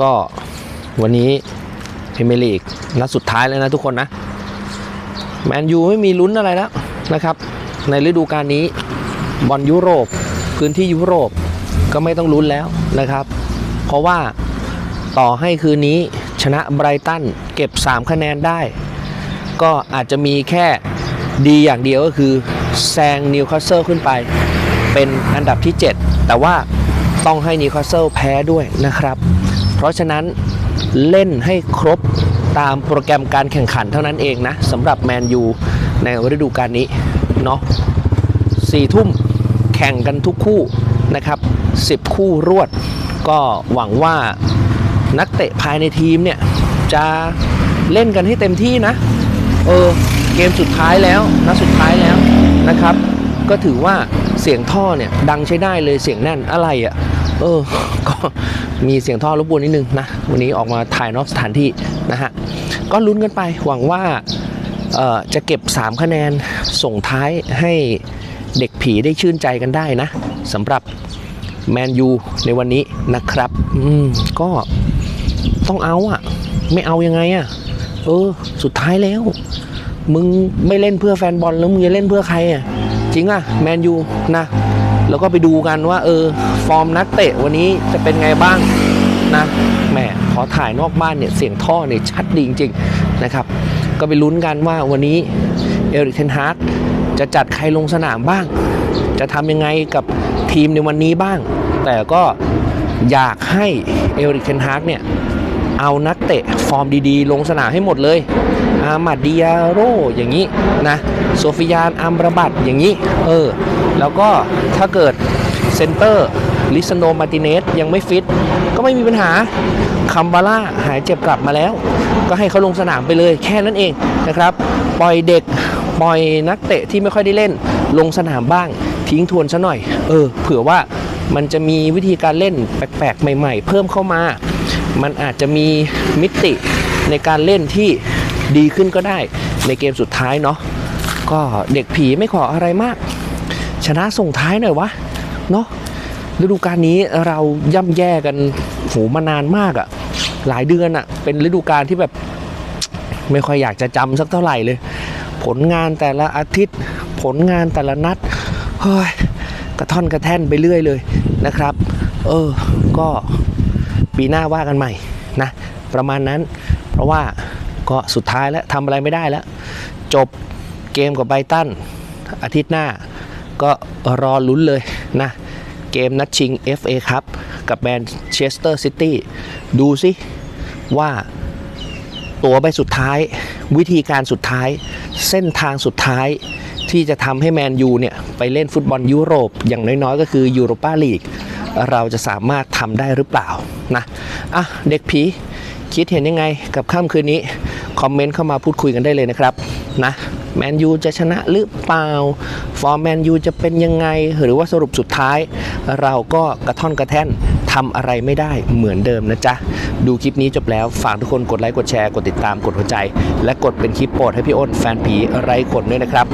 ก็วันนี้พรีเมียร์ลีกนัดสุดท้ายแล้วนะทุกคนนะ แมนยูไม่มีลุ้นอะไรแล้วนะครับ ในฤดูกาลนี้บอลยุโรปพื้นที่ยุโรปก็ไม่ต้องลุ้นแล้วนะครับ เพราะว่าต่อให้คืนนี้ชนะไบรตันเก็บ 3 คะแนนได้ ก็อาจจะมีแค่ดีอย่างเดียวก็คือแซงนิวคาสเซิลขึ้นไป เป็นอันดับที่ 7 แต่ว่าต้องให้นิวคาสเซิลแพ้ด้วยนะครับ ราะฉะนั้นเล่นให้ครบตามโปรแกรมการแข่งขันเท่านั้นเองนะสำหรับแมนยูในฤดูกาลนี้เนาะสี่ทุ่มแข่งกันทุกคู่นะครับ 10 คู่รวด ก็หวังว่านักเตะภายในทีมเนี่ย จะเล่นกันให้เต็มที่นะ เออ เกมสุดท้ายแล้วนัดสุดท้ายแล้วนะครับ ก็ถือว่าเสียงท่อเนี่ย ดังใช้ได้เลยเสียงแน่นอะไรอะ่ะ เออ ก็มีเสียงท่อรบกวนนิดนึงนะ วันนี้ออกมาถ่ายนอกสถานที่นะฮะ ก็ลุ้นกันไป หวังว่าจะเก็บ 3 คะแนนส่งท้ายให้เด็กผีได้ชื่นใจกันได้นะสำหรับแมนยูในวันนี้นะครับ อืม ก็ต้องเอาอะไม่เอายังไงอะเออ สุดท้ายแล้ว มึงไม่เล่นเพื่อแฟนบอลแล้วมึงจะเล่นเพื่อใครอะจริงอะแมนยูนะ แล้วก็ไปดูกันว่า เออ ฟอร์มนักเตะวันนี้จะเป็นไงบ้างนะแหมขอถ่ายนอกบ้านเนี่ยเสียงท่อเนี่ยชัดดีจริงๆนะครับ ก็ไปลุ้นกันว่าวันนี้เอริกเทนฮาร์ดจะจัดใครลงสนามบ้าง จะทำยังไงกับทีมในวันนี้บ้าง แต่ก็อยากให้เอริกเทนฮาร์ดเนี่ย เอานักเตะฟอร์มดีๆ ลงสนามให้หมดเลย อามาดดิยาโรอย่างนี้นะโซฟิยานอัมรบัตอย่างนี้ เออ แล้วก็ถ้าเกิดเซนเตอร์ลิซโนมาติเนสยังไม่ฟิต ก็ไม่มีปัญหาคัมบาร่าหายเจ็บกลับมาแล้ว ก็ให้เขาลงสนามไปเลยแค่นั้นเองนะครับ ปล่อยเด็กปล่อยนักเตะที่ไม่ค่อยได้เล่น ลงสนามบ้าง ทิ้งทวนซะหน่อย เออ เผื่อว่ามันจะมีวิธีการเล่นแปลกๆ ใหม่ๆ เพิ่มเข้ามา มันอาจจะมีมิติในการเล่นที่ดีขึ้นก็ได้ในเกมสุดท้ายเนาะก็เด็กผีไม่ขออะไรมาก ชนะส่งท้ายหน่อยวะเนาะฤดูกาลนี้เราย่ำแย่กันโหมานานมากอะหลายเดือนอะเป็นฤดูกาลที่แบบไม่ค่อยอยากจะจำสักเท่าไหร่เลย ผลงานแต่ละอาทิตย์ ผลงานแต่ละนัดเฮ้ยกระท่อนกระแท่นไปเรื่อยเลยนะครับ เออก็ ปีหน้าว่ากันใหม่นะประมาณนั้น เพราะว่าก็สุดท้ายแล้วทำอะไรไม่ได้แล้ว จบเกมกับไบตันอาทิตย์หน้า ก็รอลุ้นเลยนะ เกมนัดชิง FA ครับ กับแมนเชสเตอร์ซิตี้ดูสิว่าตัวใบสุดท้าย วิธีการสุดท้าย เส้นทางสุดท้ายที่จะทำให้แมนยูเนี่ย ไปเล่นฟุตบอลยุโรปอย่างน้อยๆ ก็คือยูโรปาลีก เราจะสามารถทำได้หรือเปล่านะอะเด็กผีคิดเห็นยังไงกับค่ำคืนนี้ คอมเมนต์เข้ามาพูดคุยกันได้เลยนะครับนะแมนยูจะชนะหรือเปล่า ฟอร์แมนยูจะเป็นยังไง หรือว่าสรุปสุดท้าย เราก็กระท่อนกระแท่นทำอะไรไม่ได้เหมือนเดิมนะจ๊ะ ดูคลิปนี้จบแล้ว ฝากทุกคนกดไลค์กดแชร์กดติดตามกดหัวใจ และกดเป็นคลิปโปรดให้พี่อ้นแฟนผีไร้ขนด้วยนะครับ